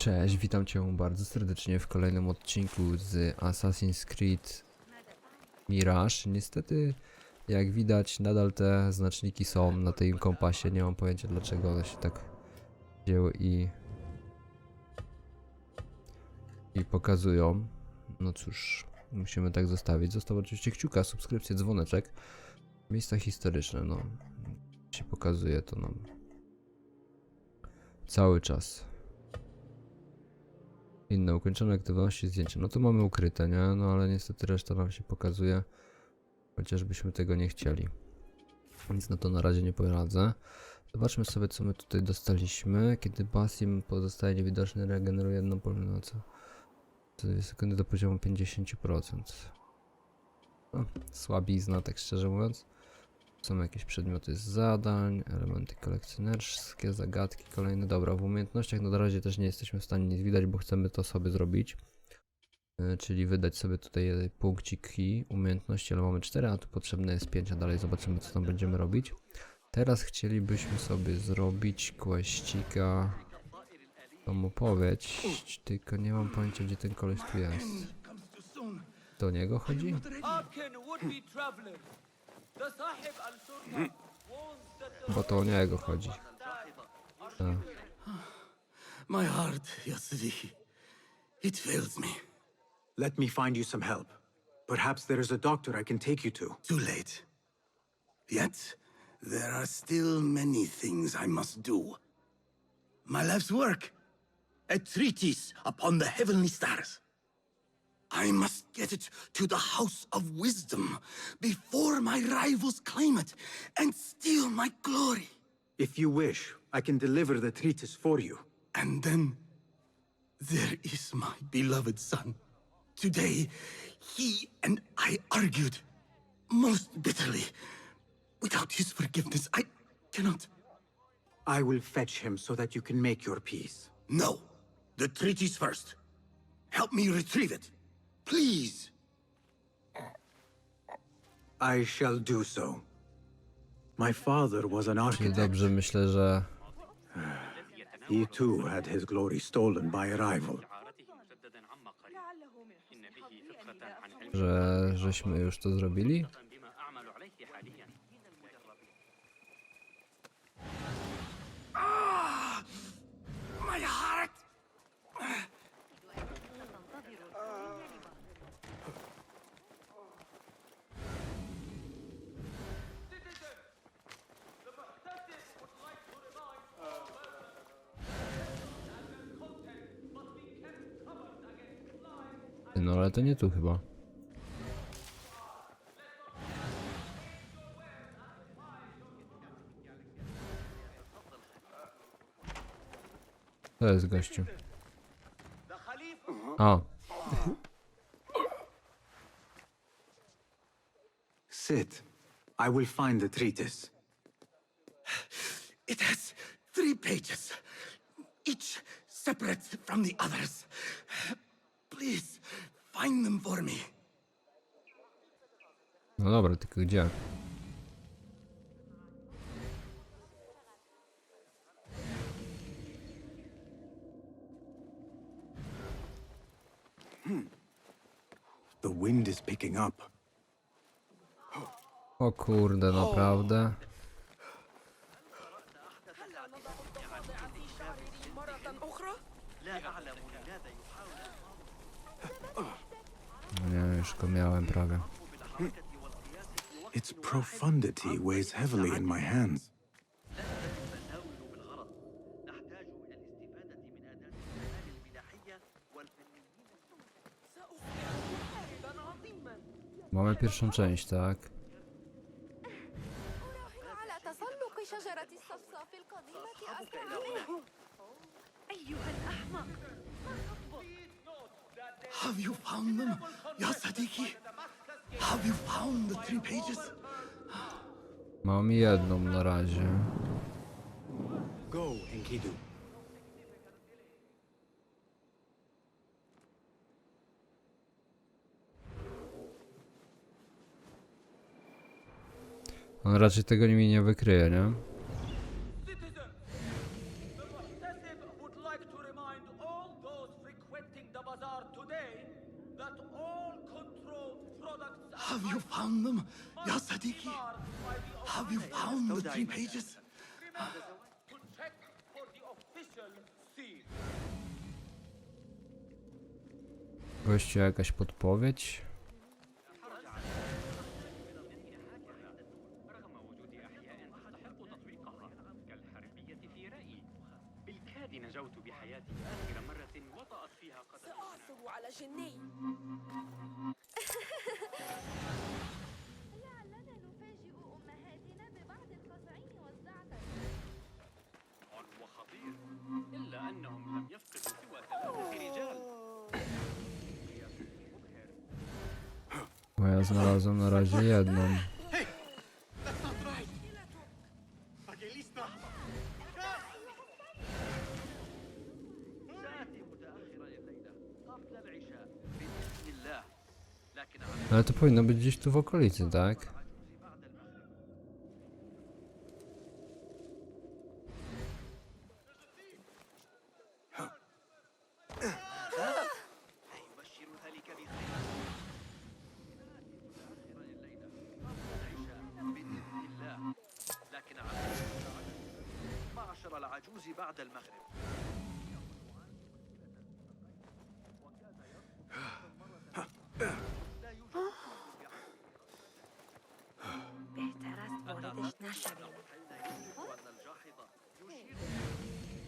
Cześć, witam Cię bardzo serdecznie w kolejnym odcinku z Assassin's Creed Mirage. Niestety, jak widać, nadal te znaczniki są na tym kompasie. Nie mam pojęcia dlaczego one się tak dzieły i i pokazują. No cóż, musimy tak zostawić. Zostaw oczywiście kciuka, subskrypcję, dzwoneczek. Miejsca historyczne, no. Się pokazuje to nam cały czas. Inne ukończone aktywności zdjęcia. No to mamy ukryte, nie? No ale niestety reszta nam się pokazuje. Chociażbyśmy tego nie chcieli. Nic na to na razie nie poradzę. Zobaczmy sobie, co my tutaj dostaliśmy. Kiedy Basim pozostaje niewidoczny, regeneruje jedną polę no co? Co dwie sekundy do poziomu 50%. No, słabizna, tak szczerze mówiąc. Są jakieś przedmioty z zadań, elementy kolekcjonerskie, zagadki kolejne. Dobra, w umiejętnościach no na razie też nie jesteśmy w stanie nic widać, bo chcemy to sobie zrobić. Yy, czyli wydać sobie tutaj punkciki umiejętności, ale mamy 4, a tu potrzebne jest 5, a dalej zobaczymy co tam będziemy robić. Teraz chcielibyśmy sobie zrobić questika tą tylko nie mam pojęcia gdzie ten koleś tu jest. Do niego chodzi? Bo to o niego chodzi. Tak. My heart, Yasri. It fails me. Let me find you some help. Perhaps there is a doctor I can take you to. Too late. Yet, there are still many things I must do. My life's work. A treatise upon the heavenly stars. I must get it to the House of Wisdom before my rivals claim it and steal my glory. If you wish, I can deliver the treatise for you. And then there is my beloved son. Today, he and I argued most bitterly. Without his forgiveness, I cannot. I will fetch him so that you can make your peace. No. The treaties first. Help me retrieve it. Please. I shall do so. My father was an Czyli architect. dobrze, myślę, że He too had his glory stolen by a rival. że żeśmy już to zrobili. No ale to nie tu chyba. To jest gościu. A, Sit. I will find the treatise. It has three pages, each separate from the others. Please, find them for me. no dobra, tylko gdzie? The wind is picking up. O kurde, naprawdę. Nie, już go miałem prawie. Its profundity weighs heavily in my hands. Mamy pierwszą część, tak? على تسلق شجرة الصفصاف القديمة أسرع أيها الأحمق Have you found them, Ya Sadiki? Have you found the three pages? Mam jedną na razie. Go, Enkidu. On raczej tego mi nie wykryje, nie? Sadiki, have you found the three pages? To check for the official seal. Gościu, jakaś podpowiedź? رغم وجود أحياء تستحق تطبيقها كالحربية في رأيي بالكاد نجوت بحياتي آخر مرة وطأت فيها قدمي سأعثر على جني أنهم لم يفقدوا سوى ثلاثة رجال Bo ja znalazłem na razie jedną. That's not right. Evangelista. سآتي متأخرا الليلة قبل العشاء بإذن الله لكن على Ale to powinno być gdzieś tu w okolicy, tak? الخروج بعد المغرب احترست وردشت نشبي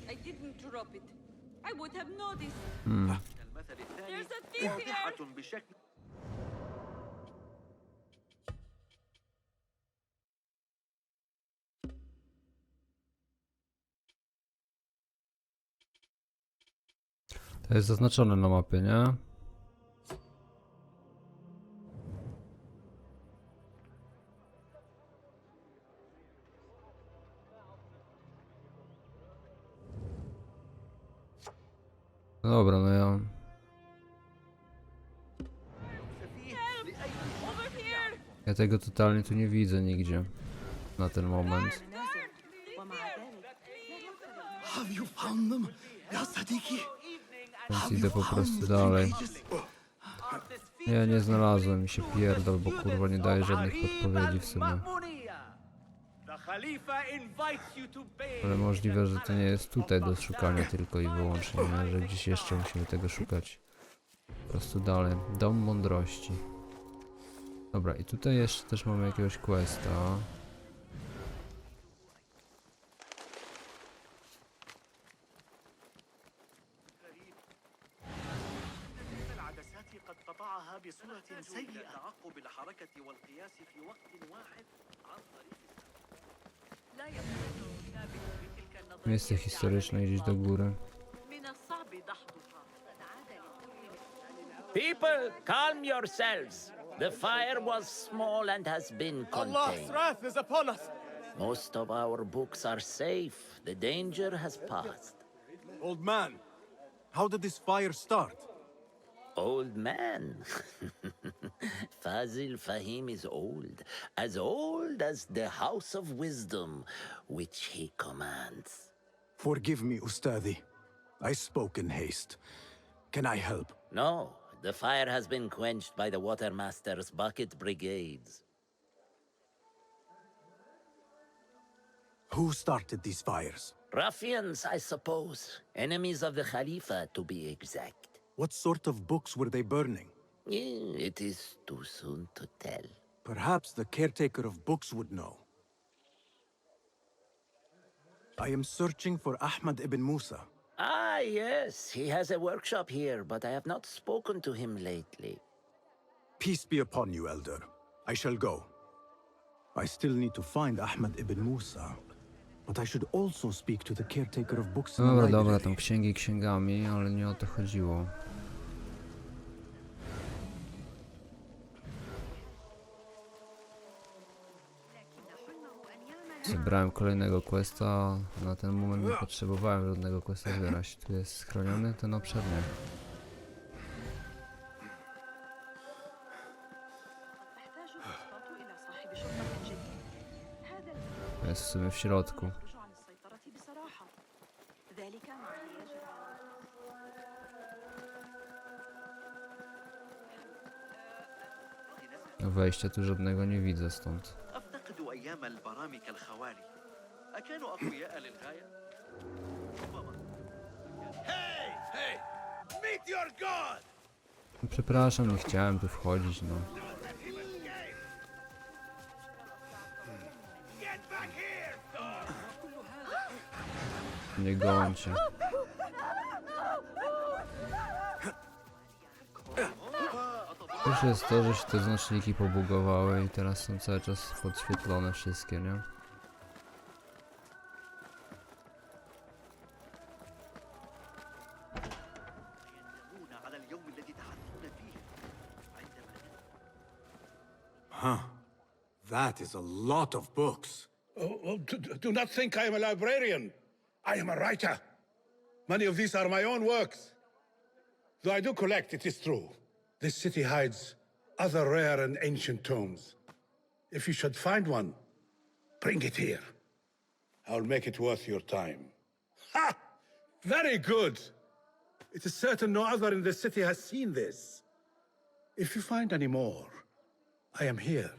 I didn't drop it. I would have noticed. There's a thief here. بشكل Jest zaznaczone na mapie, nie? Dobra, no ja... Ja tego totalnie tu nie widzę nigdzie. Na ten moment. Have you found them, Sadiki? Więc idę po prostu dalej. pages? Nie, znalazłem i się pierdol, bo kurwa nie daje żadnych podpowiedzi w sumie. Ale możliwe, że to nie jest tutaj do szukania tylko i wyłącznie, nie? że gdzieś jeszcze musimy tego szukać. Po prostu dalej. Dom mądrości. Dobra, i tutaj jeszcze też mamy jakiegoś questa. قطعها بصورة سيئة تعقب الحركة والقياس في وقت واحد عن طريق لا يمكن ثابت بتلك النظرية Miejsce historyczne gdzieś do góry. من الصعب دحضها People, calm yourselves. The fire was small and has been contained. wrath is upon us. Most of our books are safe. The danger has passed. Old man, how did this fire start? Old man. Fazil Fahim is old, as old as the House of Wisdom, which he commands. Forgive me, Ustadi. I spoke in haste. Can I help? No, the fire has been quenched by the Watermaster's bucket brigades. Who started these fires? Ruffians, I suppose. Enemies of the Khalifa, to be exact. What sort of books were they burning? Eh, It is too soon to tell. Perhaps the caretaker of books would know. I am searching for Ahmad ibn Musa. Ah, yes, he has a workshop here, but I have not spoken to him lately. Peace be upon you, Elder. I shall go. I still need to find Ahmad ibn Musa. But I should also speak to the caretaker of books in the Dobra, dobra, library. tam księgi księgami, ale nie o to chodziło. Zebrałem kolejnego questa, na ten moment nie potrzebowałem żadnego questa zbierać. Tu jest schroniony ten obszar, jest w w środku. Wejścia tu żadnego nie widzę stąd. Przepraszam, nie chciałem tu wchodzić, no. Nie gońcie. Już jest to, że się te znaczniki pobugowały i teraz są cały czas podświetlone wszystkie, nie? Huh. That is a lot of books. Oh, oh, do, do not think I am a librarian. I am a writer. Many of these are my own works. Though I do collect, it is true. This city hides other rare and ancient tomes. If you should find one, bring it here. I'll make it worth your time. Ha! Very good. It is certain no other in the city has seen this. If you find any more, I am here.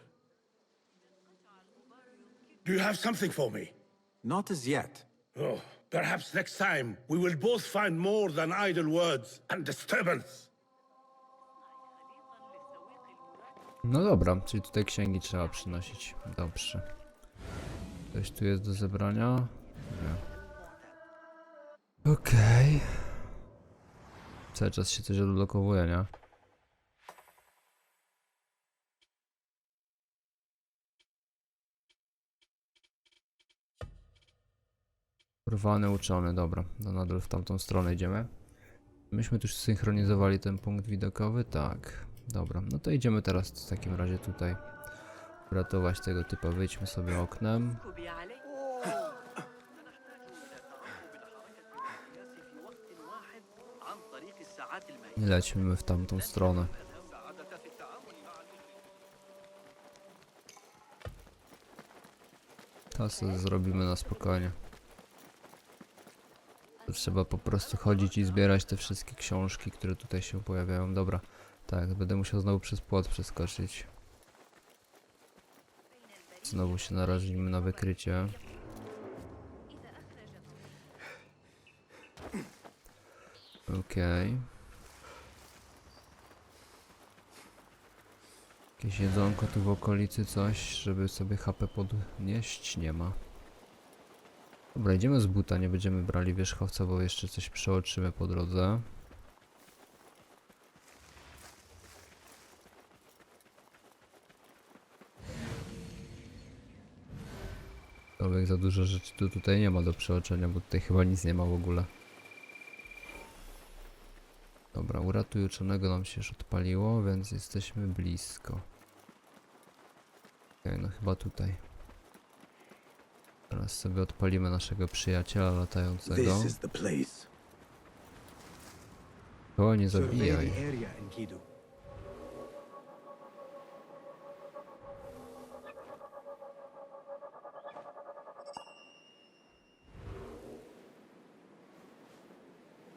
Do you have something for me? Not as yet. Oh, perhaps next time we will both find more than idle words and disturbance. No dobra, czyli tutaj księgi trzeba przynosić. Dobrze. Coś tu jest do zebrania? Nie. Okej. Cały czas się coś odblokowuje, nie? Rwany uczony, dobra. No nadal w tamtą stronę idziemy. Myśmy tu synchronizowali ten punkt widokowy, tak. Dobra, no to idziemy teraz w takim razie tutaj ratować tego typa. Wyjdźmy sobie oknem. I lećmy w tamtą stronę. To sobie zrobimy na spokojnie. Trzeba po prostu chodzić i zbierać te wszystkie książki, które tutaj się pojawiają. Dobra, tak, będę musiał znowu przez płot przeskoczyć. Znowu się narazimy na wykrycie. Okej. Jakieś jedzonko tu w okolicy, coś, żeby sobie HP podnieść? Nie ma. Dobra, idziemy z buta, nie będziemy brali wierzchowca, bo jeszcze coś przeoczymy po drodze. Aczkolwiek za dużo rzeczy tu tutaj nie ma do przeoczenia, bo tutaj chyba nic nie ma w ogóle. Dobra, uratuj uczonego nam się już odpaliło, więc jesteśmy blisko. Okej, no chyba tutaj. Teraz sobie odpalimy naszego przyjaciela latającego. O, nie zabijaj.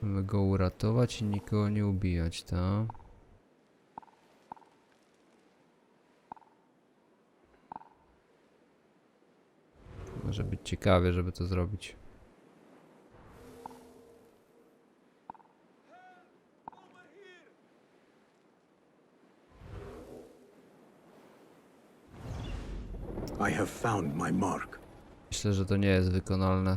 Mamy go uratować i nikogo nie ubijać, tak? Może być ciekawie, żeby to zrobić. I have found my mark. Myślę, że to nie jest wykonalne.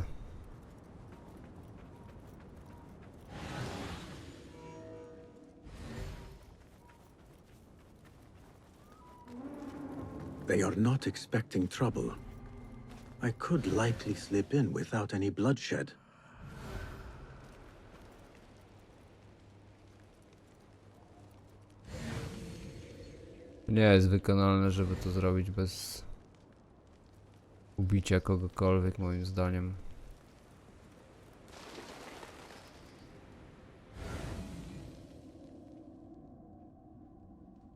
They are not expecting trouble. I could likely slip in without any bloodshed. Nie jest wykonalne, żeby to zrobić bez ubicia kogokolwiek, moim zdaniem.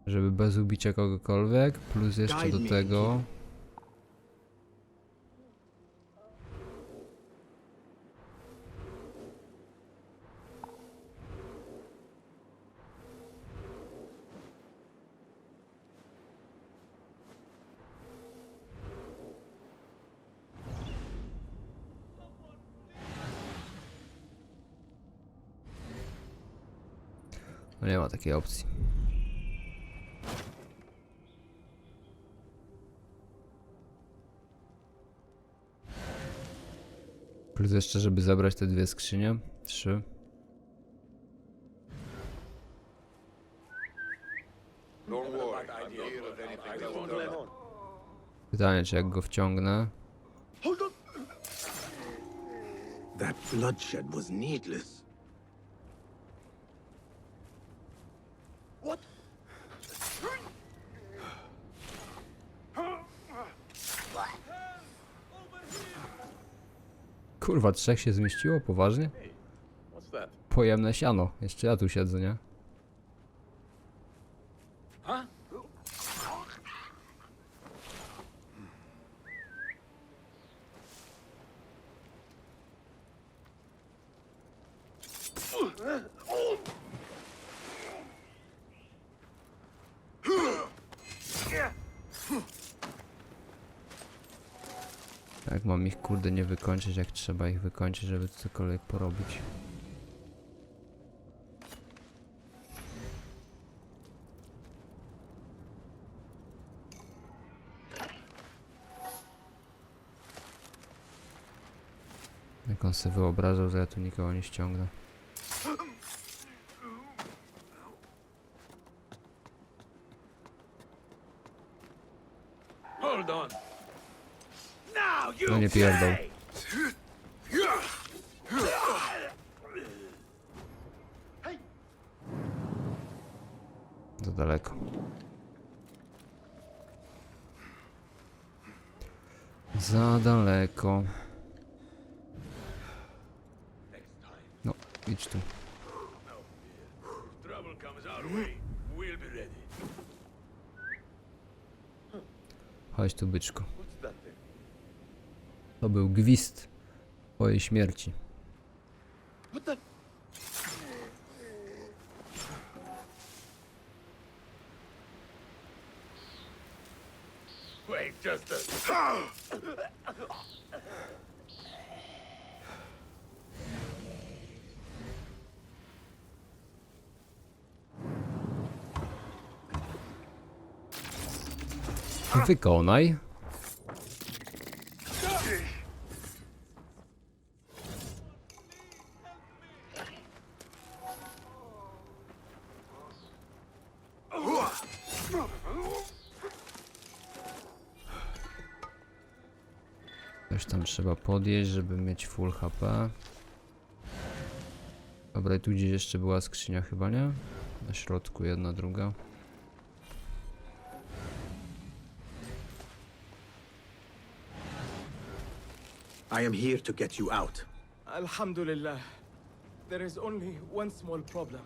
Żeby bez ubicia kogokolwiek, plus jeszcze do tego. Ma takiej opcji. Plus jeszcze, żeby zabrać te dwie skrzynie. Trzy. Pytanie, czy jak go wciągnę. That bloodshed was needless. Kurwa, trzech się zmieściło? Poważnie? Pojemne siano. Jeszcze ja tu siedzę, nie? Jak mam ich kurde nie wykończyć, jak trzeba ich wykończyć, żeby cokolwiek porobić. Jak on sobie wyobrażał, że ja tu nikogo nie ściągnę. No nie pierdol. Za daleko. Za daleko. No, idź tu. Chodź tu, byczku. To był gwizd twojej śmierci. Wykonaj. Trzeba podjeść, żeby mieć full HP. Dobra, i tu gdzieś jeszcze była skrzynia chyba, nie? Na środku jedna, druga. I am here to get you out. Alhamdulillah. There is only one small problem.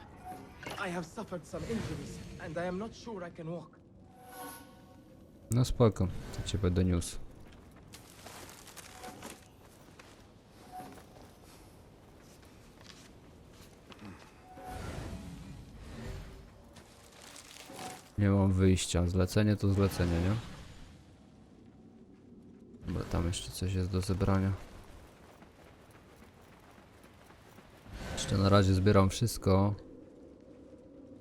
I have suffered some injuries, and I am not sure I can walk. No spoko, to cię będę niósł. Nie mam wyjścia. Zlecenie to zlecenie, nie? Dobra, tam jeszcze coś jest do zebrania. Jeszcze na razie zbieram wszystko.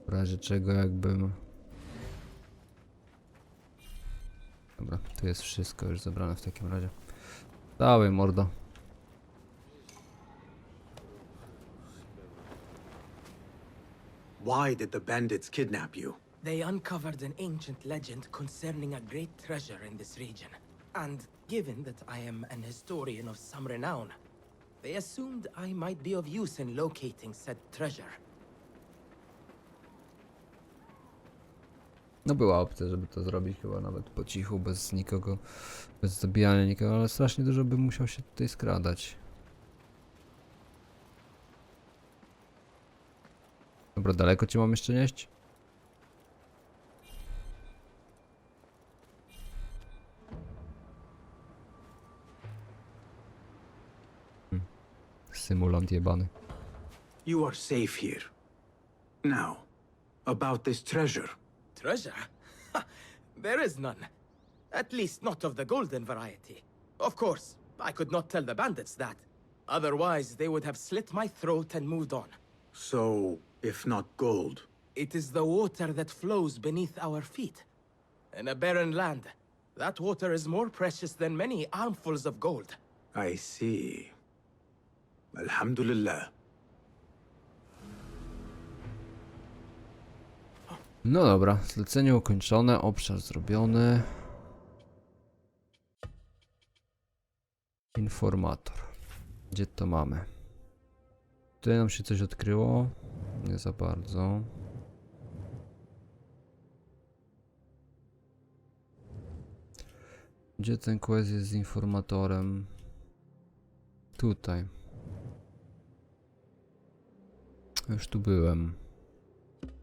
W razie czego jakbym... Dobra, tu jest wszystko już zebrane w takim razie. Dawaj mordo. Why did the bandits kidnap you? They uncovered an ancient legend concerning a great treasure in this region. And given that I am an historian of some renown, they assumed I might be of use in locating said treasure. No była opcja, żeby to zrobić chyba nawet po cichu, bez nikogo, bez zabijania nikogo, ale strasznie dużo bym musiał się tutaj skradać. Dobra, daleko cię mam jeszcze nieść? Symulant jebany. You are safe here. Now, about this treasure. Treasure? Ha, there is none. At least not of the golden variety. Of course, I could not tell the bandits that. Otherwise, they would have slit my throat and moved on. So, if not gold, It is the water that flows beneath our feet. In a barren land, that water is more precious than many armfuls of gold. I see. Alhamdulillah. No dobra, zlecenie ukończone, obszar zrobiony. Informator. Gdzie to mamy? Tutaj nam się coś odkryło. Nie za bardzo. Gdzie ten quest jest z informatorem? Tutaj. Już tu byłem.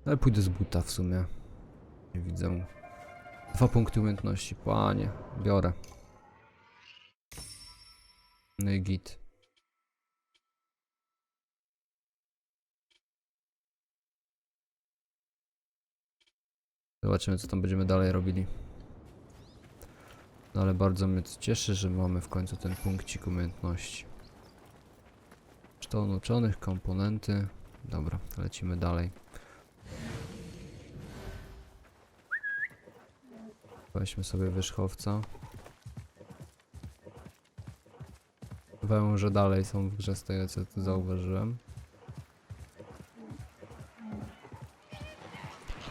Ale pójdę z buta w sumie. Nie widzę. Dwa punkty umiejętności. Panie, biorę. No i git. Zobaczymy, co tam będziemy dalej robili. No ale bardzo mnie to cieszy, że mamy w końcu ten punkcik umiejętności. Szton uczonych, komponenty. Dobra, lecimy dalej. Weźmy sobie wierzchowca. Węże dalej są w grze tego co tu zauważyłem.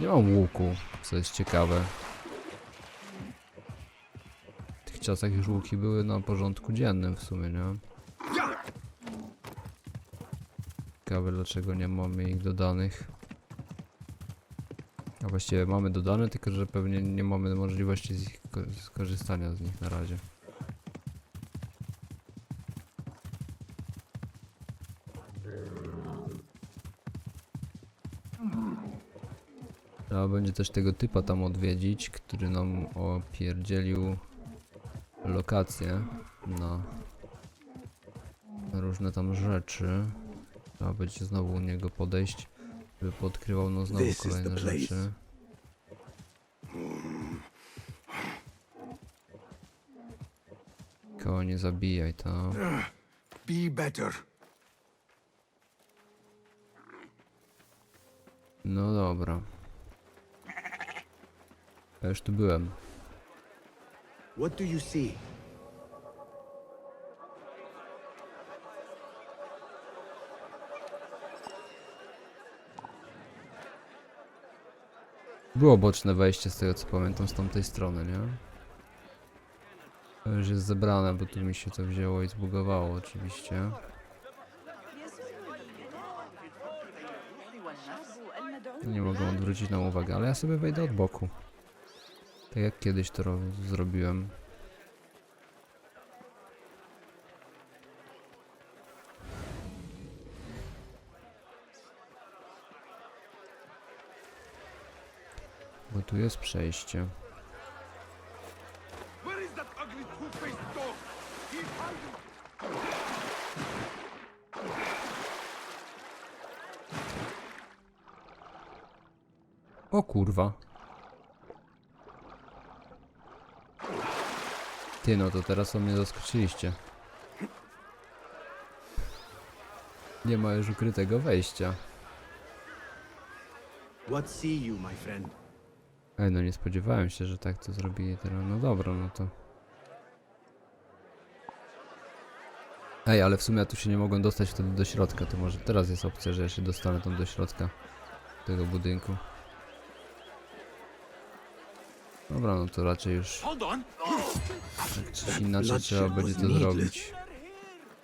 Nie mam łuku, co jest ciekawe. W tych czasach już łuki były na porządku dziennym w sumie, nie? Ciekawe dlaczego nie mamy ich dodanych. A właściwie mamy dodane, tylko że pewnie nie mamy możliwości z ich ko- skorzystania z nich na razie. Trzeba będzie też tego typa tam odwiedzić, który nam opierdzielił lokację na różne tam rzeczy. Trzeba będzie znowu u niego podejść, żeby podkrywał no znowu This kolejne rzeczy. Koło nie zabijaj, to. Be better. No dobra. Ja już tu byłem. What do you see? Było boczne wejście z tego co pamiętam z tamtej strony, nie? To już jest zebrane, bo tu mi się to wzięło i zbugowało oczywiście. Nie mogą odwrócić nam uwagę, ale ja sobie wejdę od boku. Tak jak kiedyś to ro- zrobiłem. Tu jest przejście. O kurwa. Ty no to teraz o mnie zaskoczyliście. Nie ma już ukrytego wejścia. What see you, my friend? Ej, no nie spodziewałem się, że tak to zrobili teraz. No dobra, no to... Ej, ale w sumie ja tu się nie mogłem dostać wtedy do środka, to może teraz jest opcja, że ja się dostanę tam do środka tego budynku. Dobra, no to raczej już tak czy inaczej trzeba będzie to zrobić.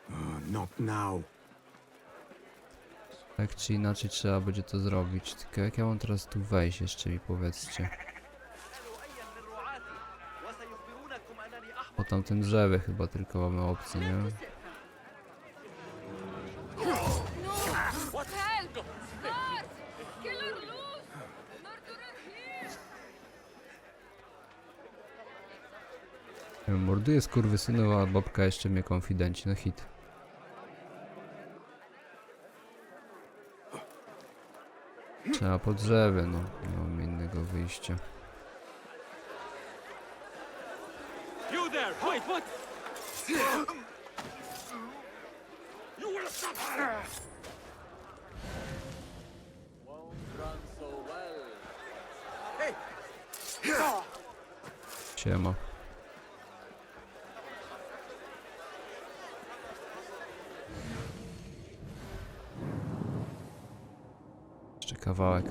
Uh, not now. Tak czy inaczej trzeba będzie to zrobić. Tylko jak ja mam teraz tu wejść jeszcze mi powiedzcie. Po tamtym drzewie chyba tylko mamy opcję, nie? Morduje skurwysynowa babka jeszcze mnie konfidenci, no hit. Trzeba po drzewie, no. Nie mam innego wyjścia. You there! Wait, what? You will stop her! Siema. Kawałek.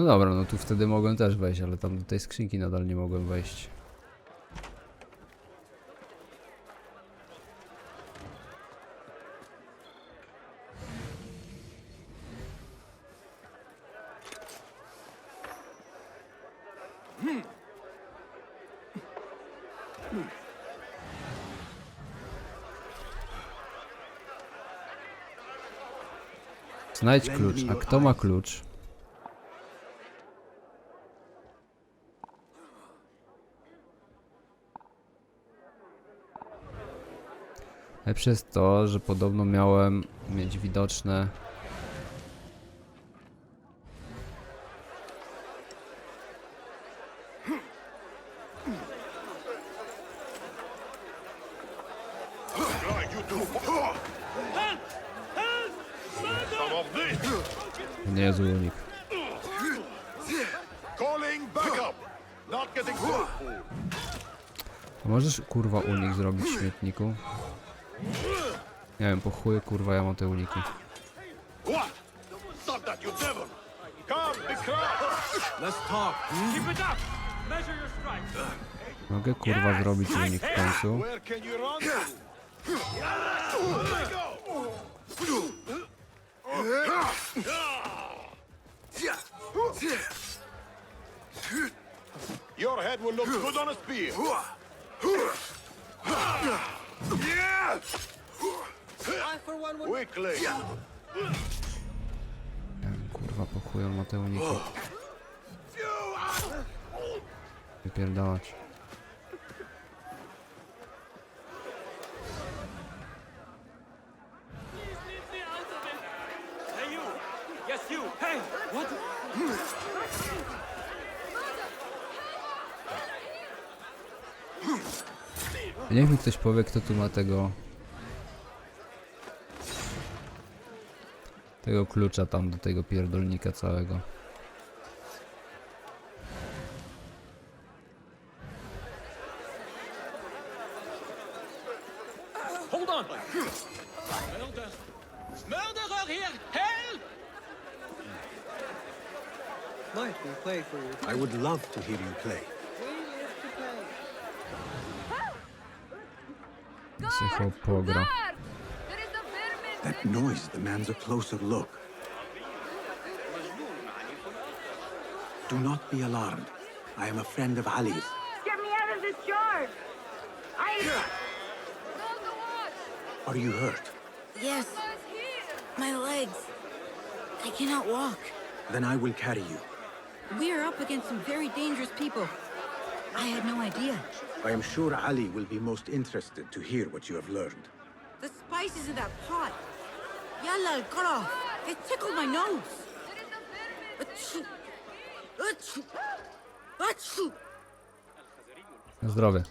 No dobra, no tu wtedy mogłem też wejść, ale tam do tej skrzynki nadal nie mogłem wejść. Znajdź klucz. A kto ma klucz? Najlepsze jest to, że podobno miałem mieć widoczne Nie jest unik. Możesz kurwa unik zrobić w śmietniku? Nie wiem, po chuju kurwa ja mam te uniki. Mogę kurwa zrobić unik w końcu. Your head will look good on a spear. Quickly. Kurwa po chuju on ma te uniki. Wypierdalać. Niech mi ktoś powie, kto tu ma tego... Tego klucza tam do tego pierdolnika całego. That noise demands a closer look. Do not be alarmed. I am a friend of Ali's. Get me out of this jar! I... Roll the watch! Are you hurt? Yes. My legs. I cannot walk. Then I will carry you. We are up against some very dangerous people. I had no idea. I am sure Ali will be most interested to hear what you have learned. The spices in that pot. Yalla, cut. It tickled my nose. Achoo. Achoo. Achoo. Zdrowie.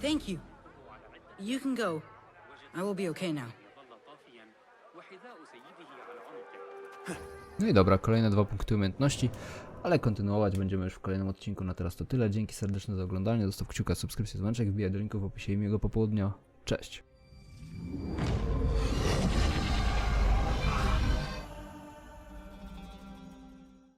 Thank you. You can go. I will be okay now. No i dobra, kolejne dwa punkty umiejętności ale kontynuować będziemy już w kolejnym odcinku. Na teraz to tyle. Dzięki serdeczne za oglądanie. Zostaw kciuka, subskrypcję, dzwoneczek, wbijaj do linku w opisie i miłego popołudnia. Cześć!